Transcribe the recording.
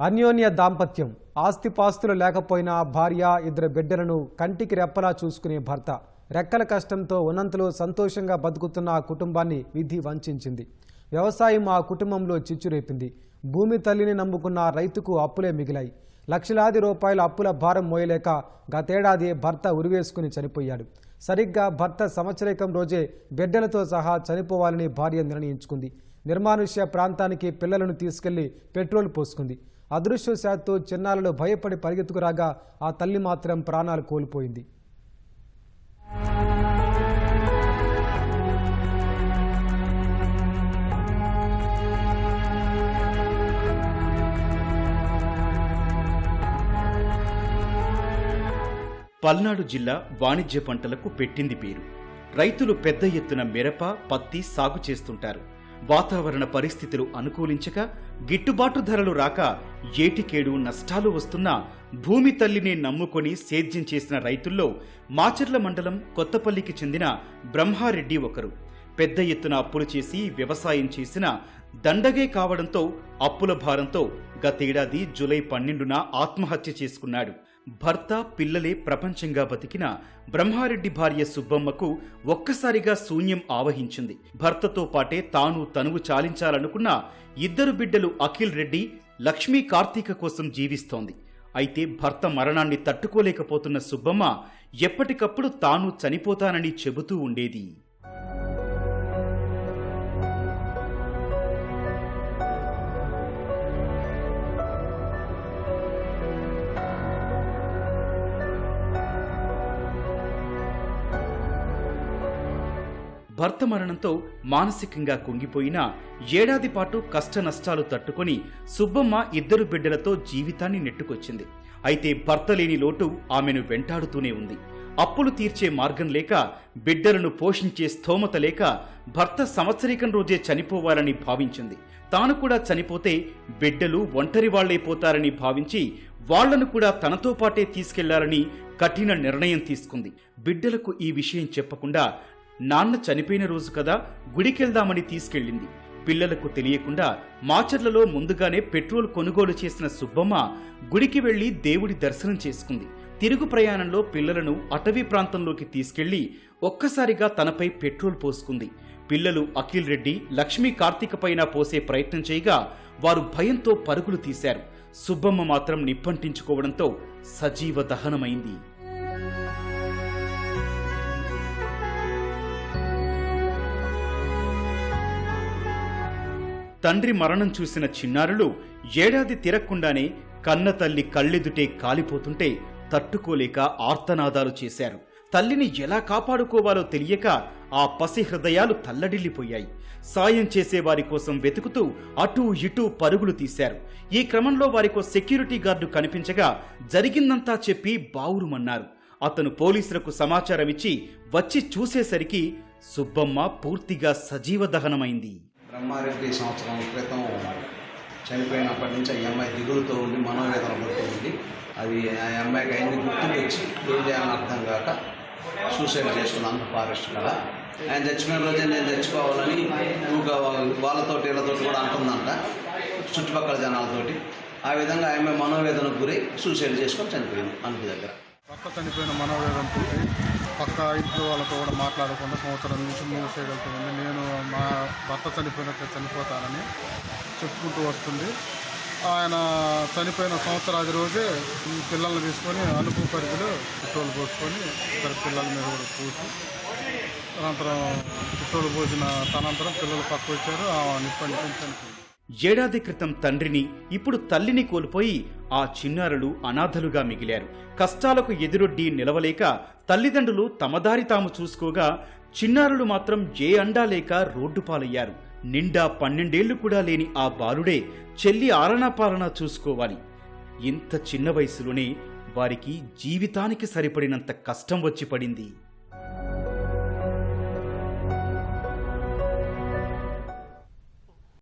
అన్యోన్య దాంపత్యం. ఆస్తిపాస్తులు లేకపోయినా భార్య ఇద్దరు బిడ్డలను కంటికి రెప్పలా చూసుకునే భర్త. రెక్కల కష్టంతో ఉన్నంతలో సంతోషంగా బతుకుతున్న ఆ కుటుంబాన్ని విధి వంచింది వ్యవసాయం ఆ కుటుంబంలో చిచ్చురేపింది. భూమి తల్లిని నమ్ముకున్న రైతుకు అప్పులే మిగిలాయి. లక్షలాది రూపాయల అప్పుల భారం మోయలేక గతేడాది భర్త ఉరివేసుకుని చనిపోయాడు. సరిగ్గా భర్త సంవత్సరికం రోజే బిడ్డలతో సహా చనిపోవాలని భార్య నిర్ణయించుకుంది. నిర్మానుష్య ప్రాంతానికి పిల్లలను తీసుకెళ్ళి పెట్రోల్ పోసుకుంది. అదృశ్యశాత్తు చిన్నారులు భయపడి పరిగెత్తుకురాగా ఆ తల్లి మాత్రం ప్రాణాలు కోల్పోయింది. పల్నాడు జిల్లా వాణిజ్య పంటలకు పెట్టింది పేరు. రైతులు పెద్ద ఎత్తున మిరప పత్తి సాగు చేస్తుంటారు. వాతావరణ పరిస్థితులు అనుకూలించక గిట్టుబాటు ధరలు రాక ఏటికేడు నష్టాలు వస్తున్నా భూమి తల్లిని నమ్ముకొని సేద్యం చేసిన రైతుల్లో మాచర్ల మండలం కొత్తపల్లికి చెందిన బ్రహ్మారెడ్డి ఒకరు. పెద్ద ఎత్తున అప్పులు చేసి వ్యవసాయం చేసిన దండగే కావడంతో అప్పుల భారంతో గతేడాది జూలై పన్నెండున ఆత్మహత్య చేసుకున్నాడు. భర్త పిల్లలే ప్రపంచంగా బతికిన బ్రహ్మారెడ్డి భార్య సుబ్బమ్మకు ఒక్కసారిగా శూన్యం ఆవహించింది. భర్తతో పాటే తాను తనువు చాలించాలనుకున్న ఇద్దరు బిడ్డలు అఖిల్ రెడ్డి లక్ష్మీ కార్తీక కోసం జీవిస్తోంది. అయితే భర్త మరణాన్ని తట్టుకోలేకపోతున్న సుబ్బమ్మ ఎప్పటికప్పుడు తాను చనిపోతానని చెబుతూ ఉండేది. భర్త మరణంతో మానసికంగా కుంగిపోయిన ఏడాది పాటు కష్ట నష్టాలు తట్టుకొని సుబ్బమ్మ ఇద్దరు బిడ్డలతో జీవితాన్ని నెట్టుకొచ్చింది. అయితే భర్త లేని లోటు ఆమెను వెంటాడుతూనే ఉంది. అప్పులు తీర్చే మార్గం లేక బిడ్డలను పోషించే స్థోమత లేక భర్త సంవత్సరికం రోజే చనిపోవాలని భావించింది. తాను కూడా చనిపోతే బిడ్డలు ఒంటరి వాళ్ళైపోతారని భావించి వాళ్ళను కూడా తనతో పాటే తీసుకెళ్ళాలని కఠిన నిర్ణయం తీసుకుంది. బిడ్డలకు ఈ విషయం చెప్పకుండా నాన్న చనిపోయిన రోజు కదా గుడికెళ్దామని తీసుకెళ్ళింది. పిల్లలకు తెలియకుండా మాచర్లలో ముందుగానే పెట్రోల్ కొనుగోలు చేసిన సుబ్బమ్మ గుడికి వెళ్ళి దేవుడి దర్శనం చేసుకుంది. తిరుగు ప్రయాణంలో పిల్లలను అటవీ ప్రాంతంలోకి తీసుకెళ్ళి ఒక్కసారిగా తనపై పెట్రోల్ పోసుకుంది. పిల్లలు అఖిల్ రెడ్డి లక్ష్మీ కార్తీక పైన పోసే ప్రయత్నం చేయగా వారు భయంతో పరుగులు తీశారు. సుబ్బమ్మ మాత్రం నిప్పంటించుకోవడంతో సజీవ దహనమైంది. తండ్రి మరణం చూసిన చిన్నారులు ఏడాది తిరక్కుండానే కన్న తల్లి కళ్ళెదుటే కాలిపోతుంటే తట్టుకోలేక ఆర్తనాదాలు చేశారు. తల్లిని ఎలా కాపాడుకోవాలో తెలియక ఆ పసి హృదయాలు తల్లడిల్లిపోయాయి. సాయం చేసే వారి కోసం వెతుకుతూ అటూ ఇటూ పరుగులు తీశారు. ఈ క్రమంలో వారికో సెక్యూరిటీ గార్డు కనిపించగా జరిగిందంతా చెప్పి బావురుమన్నారు. అతను పోలీసులకు సమాచారం ఇచ్చి వచ్చి చూసేసరికి సుబ్బమ్మ పూర్తిగా సజీవ దహనమైంది. బ్రహ్మారెడ్డి సంవత్సరం క్రితం చనిపోయినప్పటి నుంచి ఆ అమ్మాయి దిగులుతో ఉండి మనోవేదన పడుతూ ఉంది. అది ఆ అమ్మాయికి అయింది గుర్తుకు వచ్చి ఏం చేయాలని అర్థం కాక సూసైడ్ చేసుకున్నాను ఫారెస్ట్ కదా ఆయన చచ్చిపోయిన రోజే నేను చచ్చిపోవాలని ఊగా వాళ్ళతోటి వీళ్ళతోటి కూడా అంటుందంట చుట్టుపక్కల జనాలతోటి. ఆ విధంగా ఆమె మనోవేదనకు గురై సూసైడ్ చేసుకొని చనిపోయింది అనుకు దగ్గర. పక్క చనిపోయిన మనోవేదంతో పక్క ఇంట్లో వాళ్ళతో కూడా మాట్లాడకుండా సంవత్సరం నుంచి మూడు సైడ్ నేను మా భర్త చనిపోయినట్లు చనిపోతానని చెప్పుకుంటూ వస్తుంది. ఆయన చనిపోయిన సంవత్సరాది రోజే ఈ పిల్లల్ని తీసుకొని అనుపు పరిధిలో పెట్రోల్ పోసుకొని ఇద్దరు పిల్లల మీద కూడా పూసి అనంతరం పెట్రోల్ పోసిన తనంతరం పిల్లలు పక్క వచ్చారు ఆ నిప్పని ఏడాది క్రితం తండ్రిని ఇప్పుడు తల్లిని కోల్పోయి ఆ చిన్నారులు అనాథలుగా మిగిలారు. కష్టాలకు ఎదురొడ్డి నిలవలేక తల్లిదండ్రులు తమదారి తాము చూసుకోగా చిన్నారులు మాత్రం ఏ అండా లేక రోడ్డు పాలయ్యారు. నిండా పన్నెండేళ్ళు కూడా లేని ఆ బాలుడే చెల్లి ఆలనా పాలనా చూసుకోవాలి. ఇంత చిన్న వయసులోనే వారికి జీవితానికి సరిపడినంత కష్టం వచ్చి పడింది.